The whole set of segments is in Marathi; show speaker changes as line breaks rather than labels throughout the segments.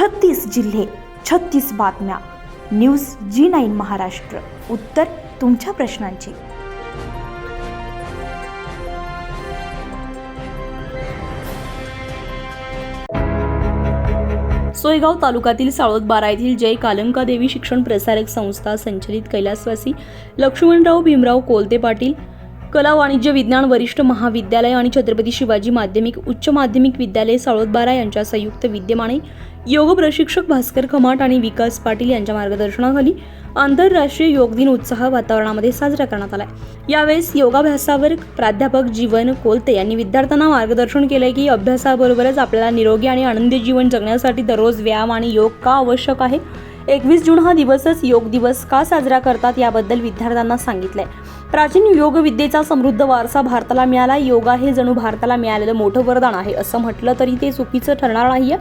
छत्तीस जिल्हे छत्तीस बातम्या. News G nine Maharashtra. उत्तर तुमच्या प्रश्नांची.
सोयगाव तालुक्यातील साळोदबारा येथील जय कालंका देवी शिक्षण प्रसारक संस्था संचलित कैलासवासी लक्ष्मणराव भीमराव कोलते पाटील कला वाणिज्य विज्ञान वरिष्ठ महाविद्यालय आणि छत्रपती शिवाजी माध्यमिक उच्च माध्यमिक विद्यालय साळोदबारा यांच्या संयुक्त विद्यमाने योग प्रशिक्षक भास्कर खमाट आणि विकास पाटील यांच्या मार्गदर्शनाखाली आंतरराष्ट्रीय योग दिन उत्साह वातावरणामध्ये साजरा करण्यात आला यावेळेस योगाभ्यासावर प्राध्यापक जीवन कोलते यांनी विद्यार्थ्यांना मार्गदर्शन केले की अभ्यासाबरोबरच आपल्याला निरोगी आणि आनंदी जीवन जगण्यासाठी दररोज व्यायाम आणि योग का आवश्यक आहे? एकवीस जून हा दिवसच योग दिवस का साजरा करतात याबद्दल विद्यार्थ्यांना सांगितलंय. प्राचीन योग विद्येचा समृद्ध वारसा भारताला मिळाला. योगा हे जणू भारताला मिळालेलं मोठं वरदान आहे. असं म्हटलं तरी ते चुकीचं ठरणार नाही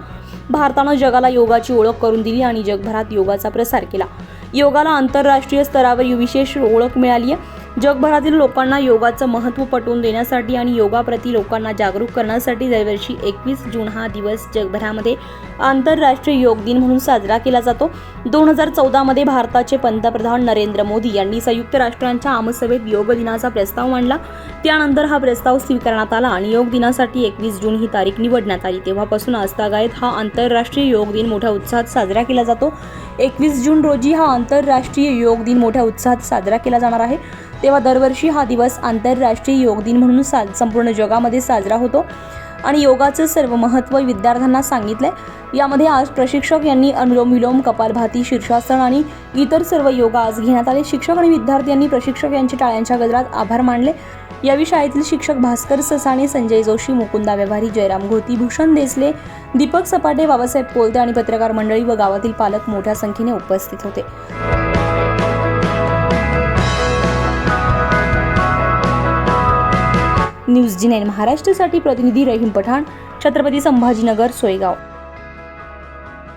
भारतानं जगाला योगाची ओळख करून दिली आणि जगभरात योगाचा प्रसार केला. योगाला आंतरराष्ट्रीय स्तरावर विशेष ओळख मिळाली आहे जगभरातील लोकांना योगाचं महत्त्व पटवून देण्यासाठी आणि योगाप्रती लोकांना जागरूक करण्यासाठी दरवर्षी एकवीस जून हा दिवस जगभरामध्ये आंतरराष्ट्रीय योग दिन म्हणून साजरा केला जातो. दोन हजार चौदामध्ये भारताचे पंतप्रधान नरेंद्र मोदी यांनी संयुक्त राष्ट्रांच्या आमसभेत योग दिनाचा प्रस्ताव मांडला. त्यानंतर हा प्रस्ताव स्वीकारण्यात आला आणि योग दिनासाठी एकवीस जून ही तारीख निवडण्यात आली. तेव्हापासून आजतागायत हा आंतरराष्ट्रीय योग दिन मोठ्या उत्साहात साजरा केला जातो. एकवीस जून रोजी हा आंतरराष्ट्रीय योग दिन मोठ्या उत्साहात साजरा केला जाणार आहे. तेव्हा दरवर्षी हा दिवस आंतरराष्ट्रीय योग दिन म्हणून सा संपूर्ण जगामध्ये साजरा होतो. आणि योगाचं सर्व महत्त्व विद्यार्थ्यांना सांगितलंय. यामध्ये आज प्रशिक्षक यांनी अनुलोम विलोम कपालभाती शीर्षासन आणि इतर सर्व योगा आज घेण्यात आले. शिक्षक आणि विद्यार्थी यांनी प्रशिक्षक यांचे टाळ्यांच्या गजरात आभार मानले. यावेळी शाळेतील शिक्षक भास्कर ससाणे संजय जोशी मुकुंदा व्यवहारी जयराम घोती भूषण देसले दीपक सपाटे बाबासाहेब कोलते आणि पत्रकार मंडळी व गावातील पालक मोठ्या संख्येने उपस्थित होते. न्यूज जी नाईन महाराष्ट्रासाठी प्रतिनिधी रहीम पठाण छत्रपती संभाजीनगर सोयगाव.